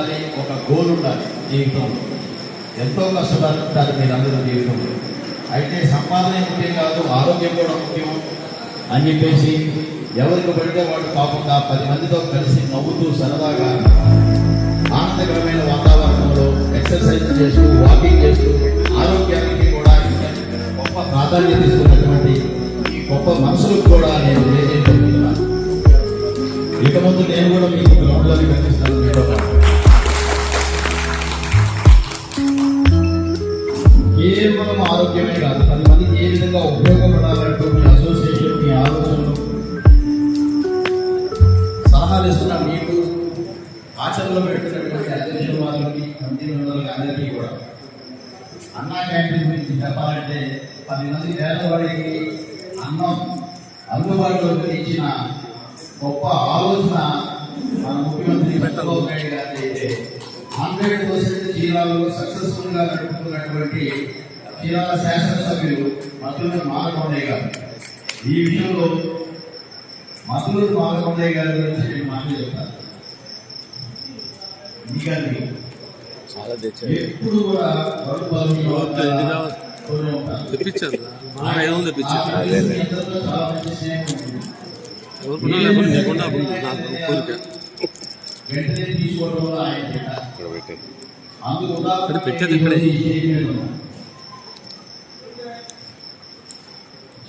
ఉండాలి ఒక గోల్ ఉండాలి జీవితంలో. ఎంతో కష్టపడతారు మీరందరూ జీవితంలో. అయితే సంపాదన ముఖ్యం కాదు ఆరోగ్యం కూడా ముఖ్యం అని చెప్పేసి ఎవరికి పడితే వాడు కాకుండా పది మందితో కలిసి నవ్వుతూ సరదాగా ఆనందకరమైన వాతావరణంలో ఎక్సర్సైజ్ చేస్తూ వాకింగ్ చేస్తూ ఆరోగ్యానికి కూడా గొప్ప ప్రాధాన్యత ఇస్తున్నటువంటి ఈ గొప్ప మనసులకు కూడా నేను తెలియజేస్తున్నాను ఇక ముందు నేను కూడా మీకు గ్రౌండ్లోకి కనిపిస్తాను. కేవలం ఆరోగ్యమే కాదు పది మందికి ఏ విధంగా ఉపయోగపడాలంటూ మీ అసోసియేషన్ మీ ఆలోచనలు సలహాలు ఇస్తున్న మీకు ఆచరణలో పెడుతున్నటువంటి అధ్యక్షుల వాళ్ళకి కమిటీ మెంబర్లకి అందరికీ కూడా. అన్నా క్యాంటీన్ గురించి చెప్పాలంటే పది మంది పేదవాడికి అన్నం అందుబాటులో ఇచ్చిన గొప్ప ఆలోచన మన ముఖ్యమంత్రి చంద్రబాబు నాయుడు గారి హండ్రెడ్ పర్సెంట్ జిల్లాలో సక్సెస్ఫుల్గా నడుపుతున్నటువంటి జిల్లాల శాసనసభ్యులు మధురు మాలకొండయ్య గారు. ఈ విషయంలో మధురు మాలకొండయ్య గారి గురించి నేను మాటలు చెప్తాను. మీ గారికి చాలా తెచ్చారు. ఎప్పుడు కూడా వెంటనే తీసుకోవడం వల్ల ఆయన. ఇక్కడ అది పెట్టేది ఇక్కడే.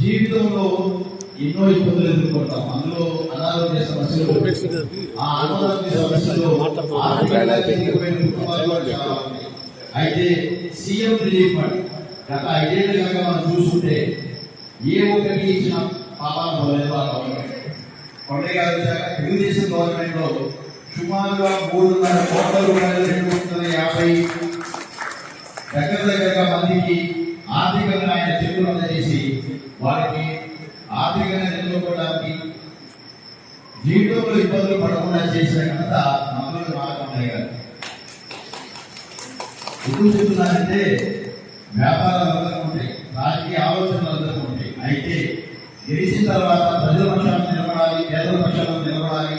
జీవితంలో ఎన్నో ఇబ్బందులు ఎదుర్కొంటాం. అందులో అనారోగ్య సమస్యలు ఆ అనారోగ్య సమస్యలు కూడా. అయితే సీఎం రిలీఫ్ ఫండ్. గత ఐదేళ్ళు కనుక మనం చూసుకుంటే ఏ ఒక్కటి ఇచ్చిన పాపాలు పోలేదు ఆ గవర్నమెంట్. గారు వచ్చాక తెలుగుదేశం గవర్నమెంట్లో సుమారుగా మూడున్నర కోట్ల రూపాయలు రెండు వందల యాభై దగ్గర దగ్గరగా మందికి ఆర్థికంగా ఆయన చెక్కులు అందజేసి వారికి ఆర్థికంగా నిలబడడానికి జీవితంలో ఇబ్బందులు పడకుండా చేసిన ఘనత మంత్రులు మాలకొండయ్య గారు. ఎందుకు చెప్తున్నారంటే వ్యాపారాలు అందరూ ఉంటాయి రాజకీయ ఆలోచనలు అందరూ ఉంటాయి అయితే గెలిచిన తర్వాత ప్రజల పక్షాలను నిలబడాలి పేదల పక్షాలను నిలబడాలి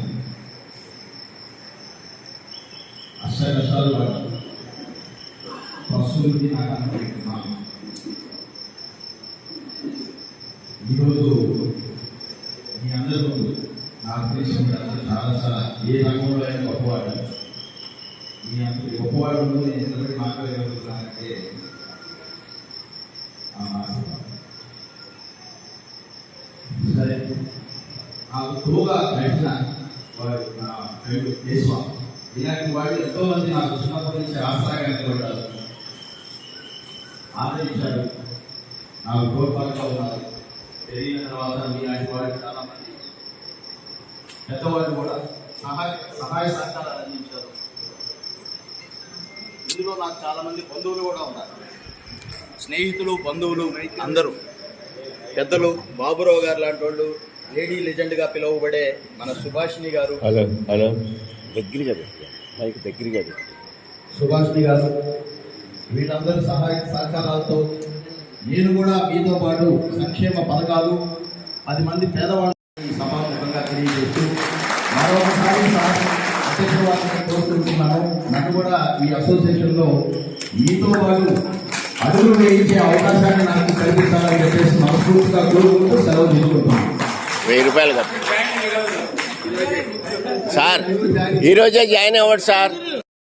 అష్ట కష్టాలు పడ్డారు పశువులకి నాకు అనుకుంటున్నాను ఈరోజు మీ అందరూ నాకు తెలిసిన చాలా చాలా ఏ రంగంలో అయినా గొప్పవాడు మీ గొప్పవాడు నేను మాట్లాడగలుగుతున్నానంటే ఆ సరే నాకు తోగా నడిచిన వాడు నా ఫ్రెండ్ ఇలాంటి వాడు ఎంతో మంది నాకు చిన్నప్పటి నుంచి ఆసరాగా నిలబడ్డారు ఆదరించాడు నాకు తోడ్పాటుగా ఉన్నారు. పెరిగిన తర్వాత మీలాంటి వాడు చాలా మంది పెద్దవాళ్ళు కూడా సహాయ సహాయ సహకారాలు అందించారు. ఇందులో నాకు చాలా మంది బంధువులు కూడా ఉన్నారు. స్నేహితులు బంధువులు అందరూ. పెద్దలు బాబురావు గారు లాంటి వాళ్ళు లేడీ లెజెండ్గా పిలువబడే మన సుభాషిణి గారు. హలో హలో దగ్గరగా పెట్టు మైక్ దగ్గరగా పెట్టు సుభాషిణి గారు వీళ్ళందరూ సహాయ సహకారాలతో నేను కూడా మీతో పాటు సంక్షేమ పథకాలు పది మంది పేదవాళ్ళు ఈ సభాముఖంగా తెలియజేస్తూ మరొకసారి అధ్యక్ష వారిని కోరుకుంటున్నాను. నన్ను కూడా ఈ అసోసియేషన్లో మీతో పాటు అడుగులు వేయించే అవకాశాన్ని నాకు కల్పించాలని చెప్పేసి మనస్ఫూర్తిగా కోరుకుంటూ సెలవు తీసుకుంటున్నాను. వెయ్యి రూపాయలు సార్ ఈరోజే జాయిన్ అవ్వడు సార్.